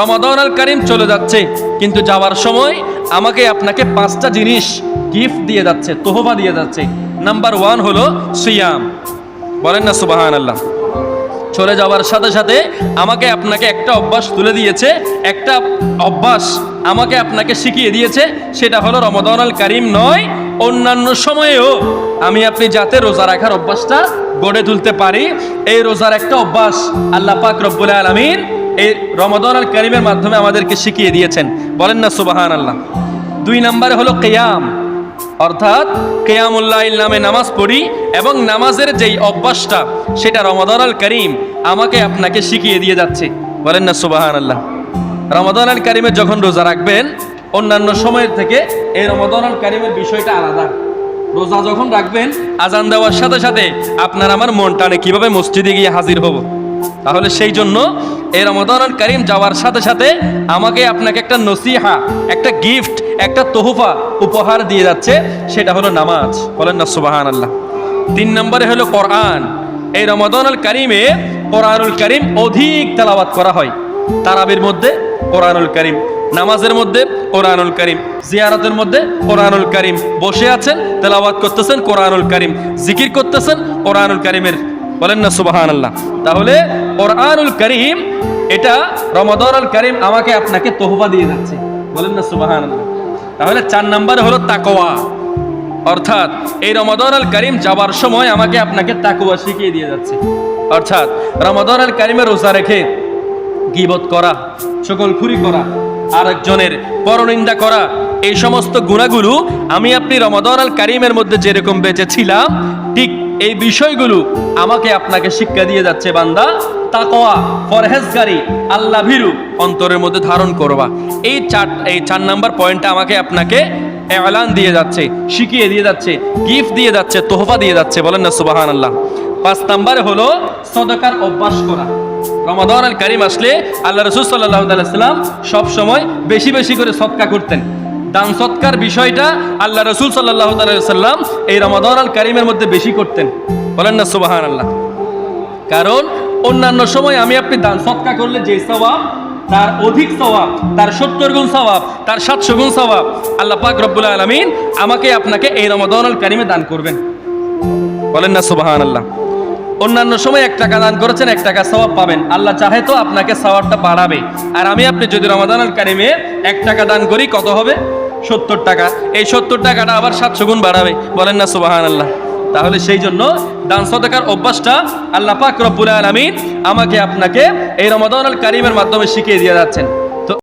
রমাদান আল কারিম চলে যাচ্ছে, কিন্তু যাওয়ার সময় আমাকে আপনাকে পাঁচটা জিনিস গিফট দিয়ে যাচ্ছে তোহবা দিয়ে যাচ্ছে। নাম্বার ওয়ান হলো সিয়াম। বলেন না সুবাহান আল্লাহ চলে যাওয়ার সাথে সাথে আমাকে আপনাকে একটা অভ্যাস তুলে দিয়েছে, একটা অভ্যাস আমাকে আপনাকে শিখিয়ে দিয়েছে, সেটা হলো রমাদান আল কারিম নয়, অন্যান্য সময়েও আমি আপনি যাতে রোজা রাখার অভ্যাসটা গড়ে তুলতে পারি, এই রোজার একটা অভ্যাস আল্লাহ পাক রব্বুল আলমিন এই রমাদান আল কারিমের মাধ্যমে আমাদেরকে শিখিয়ে দিয়েছেন। বলেন না সুবাহান আল্লাহ দুই নম্বরে হলো কেয়াম। অর্থাৎ কেয়ামুল্লাহিল নামে নামাজ পড়ি এবং নামাজের যেই অভ্যাসটা, সেটা রমাদান আল করিম আমাকে আপনাকে শিখিয়ে দিয়ে যাচ্ছে। বলেন না সুবাহান আল্লাহ রমাদান আল করিমে যখন রোজা রাখবেন, অন্যান্য সময়ের থেকে এই রমাদান আল করিমের বিষয়টা আলাদা। রোজা যখন রাখবেন, আজান দেওয়ার সাথে সাথে আপনার আমার মন টানে কীভাবে মসজিদে গিয়ে হাজির হব? তাহলে সেই জন্য এই রমাদান করিম যাওয়ার সাথে সাথে আমাকে আপনাকে একটা নসিহা, একটা গিফট একটা তোহফা উপহার দিয়ে যাচ্ছে, সেটা হলো নামাজ। বলেন না সুবাহান আল্লাহ তিন নম্বরে হলো কোরআন। এই রমাদান আল করিমে কোরআনুল করিম অধিক তেলাওয়াত করা হয়। তারাবির মধ্যে কোরআনুল করিম, নামাজের মধ্যে কোরআনুল করিম, জিয়ারতের মধ্যে কোরআনুল করিম। বসে আছেন, তেলাওয়াত করতেছেন কোরআনুল করিম, জিকির করতেছেন কোরআনুল করিমের বলেন না সুবাহান আল্লাহ তাহলে কোরআনুল করিম, এটা রমাদানুল করিম আমাকে আপনাকে তোহবা দিয়ে যাচ্ছে। বলেন না সুবাহান আল্লাহ তাহলে চার নম্বরে হলো তাকোয়া অর্থাৎ এই রমাদানুল করিম যাবার সময় আমাকে আপনাকে তাকোয়া শিখিয়ে দিয়ে যাচ্ছে। অর্থাৎ রমাদানুল করিমে রোজা রেখে গিবত করা সকল খুরি করা, আরেকজনের পরনিন্দা করা, এই সমস্ত গুণাগুলো আমি আপনি রমাদান আল কারিমের মধ্যে যেরকম বেঁচে ছিলাম ঠিক এই বিষয়গুলো আমাকে আপনাকে শিক্ষা দিয়ে যাচ্ছে বান্দা। তাকোয়া ফরহেজগারি আল্লাহ ভীরু অন্তরের মধ্যে ধারণ করবা। এই চার এই চার নাম্বার পয়েন্টটা আমাকে আপনাকে এলান দিয়ে যাচ্ছে, শিখিয়ে দিয়ে যাচ্ছে, গিফট দিয়ে যাচ্ছে, তোহফা দিয়ে যাচ্ছে, বলেন না সুবাহান আল্লাহ পাঁচ নাম্বারে হলো সদকার অভ্যাস করা। রমাদান আল কারিম আসলে আল্লাহ রসুল সাল্লাহ সব সময় বেশি বেশি করে সৎকা করতেন। দান সৎকার বিষয়টা আল্লাহ রসুল সাল্লাহ সাল্লাম এই রমাদান আল কারিমের মধ্যে বেশি করতেন। বলেন না সুবাহান আল্লাহ কারণ অন্যান্য সময় আমি আপনি দান সৎকা করলে যে সবাব তার অধিক স্বভাব তার সত্তর গুণ স্বভাব তার সাতশো গুণ স্বভাব আল্লাহ পাক রব্বুল আলমিন আমাকে আপনাকে এই রমাদান আল কারিমে দান করবেন। বলেন না সুবাহান আল্লাহ অন্যান্য সময় এক টাকা দান করেছেন, এক টাকা সওয়াব পাবেন। আল্লাহ চাহে তো আপনাকে সওয়াবটা বাড়াবে। আর আমি আপনি যদি রমাদান আল কারিমে এক টাকা দান করি, কত হবে? সত্তর টাকা। এই সত্তর টাকাটা আবার সাতশো গুণ বাড়াবে। বলেন না সুবাহান আল্লাহ তাহলে সেই জন্য দান সদকার অভ্যাসটা আল্লাহ পাক রব্বুল আলমিন আমাকে আপনাকে এই রমাদান আল কারিমের মাধ্যমে শিখিয়ে দিয়ে যাচ্ছেন।